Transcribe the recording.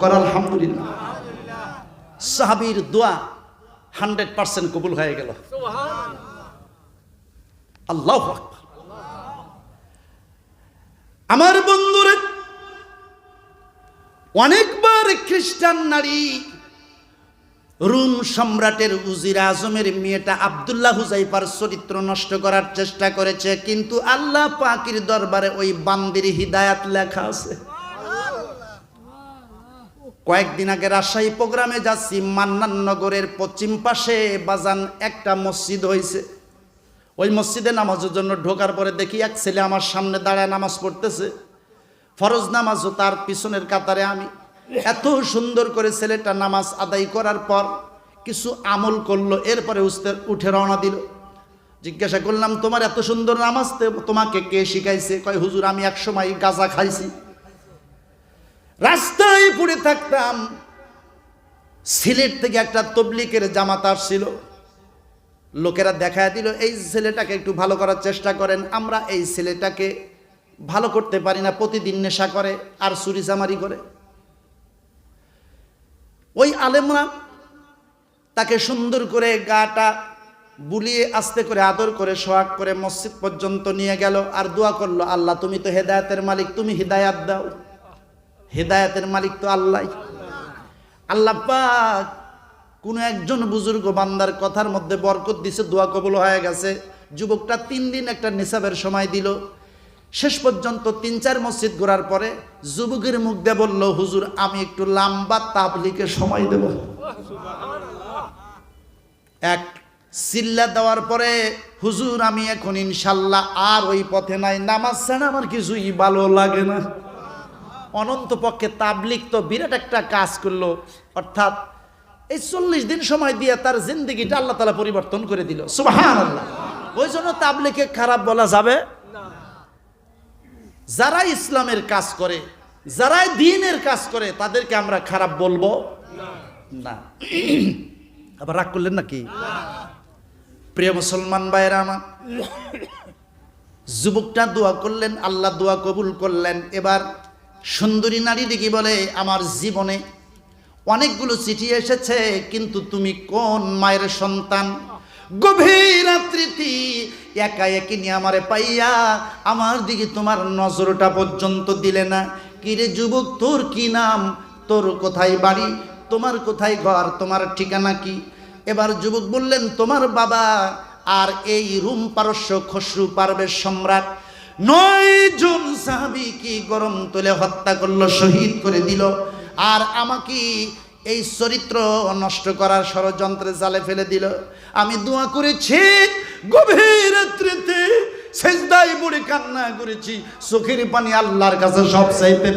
কর আলহামদুলিল্লাহ। সাহাবির দোয়া হান্ড্রেড পার্সেন্ট কবুল হয়ে গেল। আল্লাহ আমার বন্ধুরে, অনেকবার খ্রিস্টান নারী রুম সম্রাটের উজির আজমের মেয়েটা আবদুল্লাহ হুজাইফার চরিত্র নষ্ট করার চেষ্টা করেছে, কিন্তু আল্লাহ পাকির দরবারে ওই বান্দির হিদায়াত লেখা আছে। কয়েকদিন আগে রাজশাহী প্রোগ্রামে যাচ্ছি, মান্নান নগরের পশ্চিম পাশে বাজান একটা মসজিদ হয়েছে ওই মসজিদে নামাজের জন্য ঢোকার পরে দেখি এক ছেলে আমার সামনে দাঁড়ায় নামাজ পড়তেছে। ফরজ নামাজও তার পিছনের কাতারে আমি। এত সুন্দর করে ছেলেটা নামাজ আদায় করার পর কিছু আমল করল, এরপরে উস্তে উঠে রওনা দিল। জিজ্ঞাসা করলাম, তোমার এত সুন্দর নামাজ তোমাকে কে শিখাইছে? কয়, হুজুর, আমি এক সময় গাঁজা খাইছি। রাস্তায় পড়ে থাকতাম। সিলেট থেকে একটা তবলিকের জামাত আসছিল। লোকেরা দেখায় দিল, এই ছেলেটাকে একটু ভালো করার চেষ্টা করেন। আমরা এই ছেলেটাকে ভালো করতে পারি না, প্রতিদিন নেশা করে, আর চুরি চামারি করে। ওই আলেমরা তাকে সুন্দর করে গাটা বুলিয়ে আস্তে করে আদর করে, সোহাগ করে মসজিদ পর্যন্ত নিয়ে গেল আর দোয়া করল, আল্লাহ, তুমি তো হেদায়তের মালিক, তুমি হিদায়াত দাও। হেদায়াতের মালিক তো আল্লাহ। আল্লাহ পাক কোনো একজন বুজুর্গ বান্দার কথার মধ্যে বরকত দিছে, দোয়া কবল হয়ে গেছে। যুবকটা তিন দিন একটা নিসাবের সময় দিল। শেষ পর্যন্ত তিন চার মসজিদ ঘোরার পরে যুবকের মুখ দিয়ে বলল, হুজুর, আমি একটু লম্বা তাবলিকে সময় দেব। এক সিল্লা দেওয়ার পরে, হুজুর, আমি এখন ইনশাল্লাহ আর ওই পথে নাই। নামাজ আমার কিছুই ভালো লাগে না। অনন্ত পক্ষে তাবলিক তো বিরাট একটা কাজ করল। অর্থাৎ এই চল্লিশ দিন সময় দিয়ে তার জিন্দগিটা আল্লাহ তালা পরিবর্তন করে দিল। সুবাহান আল্লাহ ওই জন্য তাবলিকে খারাপ বলা যাবে? যারা ইসলামের কাজ করে, যারা দিনের কাজ করে, তাদেরকে আমরা খারাপ বলব? না। আবার রাগ করলেন নাকি? প্রিয় মুসলমান ভাইয়েরা আমার, যুবকটা দোয়া করলেন, আল্লাহ দোয়া কবুল করলেন। এবার সুন্দরী নারী দেখি বলে আমার জীবনে। অনেকগুলো চিঠি এসেছে, কিন্তু তুমি কোন মায়ের সন্তান? গভীর রাত্রিতি একা একই নিয়ে আমারে পাইয়া আমার দিকে তোমার নজরটা পর্যন্ত দিলে না। কিরে যুবক, তোর কি নাম? তোর কোথায় বাড়ি? তোমার কোথায় ঘর? তোমার ঠিকানা কি? এবার যুবক বললেন, তোমার বাবা আর এই রুম পারস্য খসরু পারবে সম্রাট। নয় জন সাহাবি গরম তুলে হত্যা করল, শহীদ করে দিল, আর আমাকে এই চরিত্র নষ্ট করার ষড়যন্ত্রে জালে ফেলে দিল। আমি দোয়া করেছি, গভীর রাত্রিতে সেজদাই বুড়ি কান্না করেছি, চোখের পানি আল্লাহর কাছে সব চাইতে